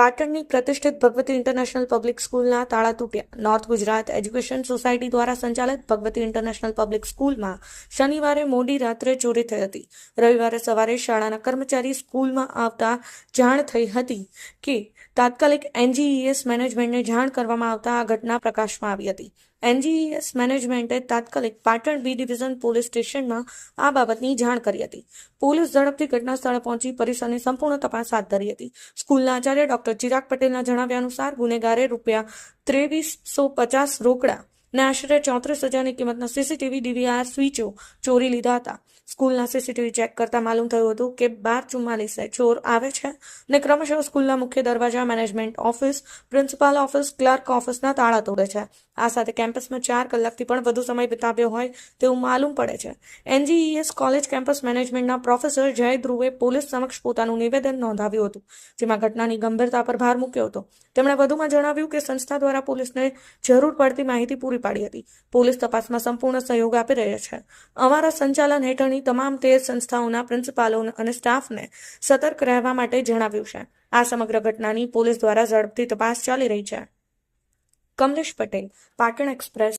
પાટણની પ્રતિષ્ઠિત Bhagwati international public સ્કૂલના તાળા તૂટ્યા. નોર્થ ગુજરાત એજ્યુકેશન સોસાયટી દ્વારા સંચાલિત ભગવતી ઇન્ટરનેશનલ પબ્લિક સ્કૂલમાં શનિવારે મોડી રાત્રે ચોરી થઈ હતી. રવિવારે સવારે શાળાના કર્મચારી સ્કૂલમાં આવતા જાણ થઈ હતી કે તાત્કાલિક એનજીઈએસ મેનેજમેન્ટને જાણ કરવામાં આવતા આ ઘટના પ્રકાશમાં આવી હતી. એનજીઈએસ મેનેજમેન્ટે તાત્કાલિક પાટણ બી ડિવિઝન પોલીસ સ્ટેશનમાં આ બાબતની જાણ કરી હતી. પોલીસ ઝડપથી ઘટના સ્થળે પહોંચી પરિસરની સંપૂર્ણ તપાસ હાથ ધરી હતી. સ્કૂલના આચાર્ય ડોક્ટર ચિરાગ પટેલના જણાવ્યા અનુસાર ગુનેગારે રૂપિયા ત્રેવીસો પચાસ રોકડા ને આશરે ચોત્રીસ હજારની કિંમતના સીસીટીવી ડીવીઆર સ્વિચો ચોરી લીધા હતા. સ્કૂલના સીસીટીવી ચેક કરતા માલુમ થયું હતું કે બાર ચુમ્માલીસે ચોર આવે છે ને ક્રમશઃ સ્કૂલના મુખ્ય દરવાજા, management office, principal office, clerk ઓફિસના તાળા તોડે છે. આ સાથે કેમ્પસમાં ચાર કલાકથી પણ વધુ સમય વિતાવ્યો હોય તેવું માલુમ પડે છે. એનજીઈએસ કોલેજ કેમ્પસ મેનેજમેન્ટના પ્રોફેસર જય ધ્રુવે પોલીસ સમક્ષ પોતાનું નિવેદન નોંધાવ્યું હતું, જેમાં ઘટનાની ગંભીરતા પર ભાર મૂક્યો હતો. તેમણે વધુમાં જણાવ્યું કે સંસ્થા દ્વારા પોલીસને જરૂર પડતી માહિતી પૂરી પાડી હતી. પોલીસ તપાસમાં સંપૂર્ણ સહયોગ આપી રહ્યો છે. અમારા સંચાલન હેઠળની તમામ તેર સંસ્થાઓના પ્રિન્સિપાલો અને સ્ટાફને સતર્ક રહેવા માટે જણાવ્યું છે. આ સમગ્ર ઘટનાની પોલીસ દ્વારા ઝડપથી તપાસ ચાલી રહી છે. કમલેશ પટેલ, પાટણ એક્સપ્રેસ.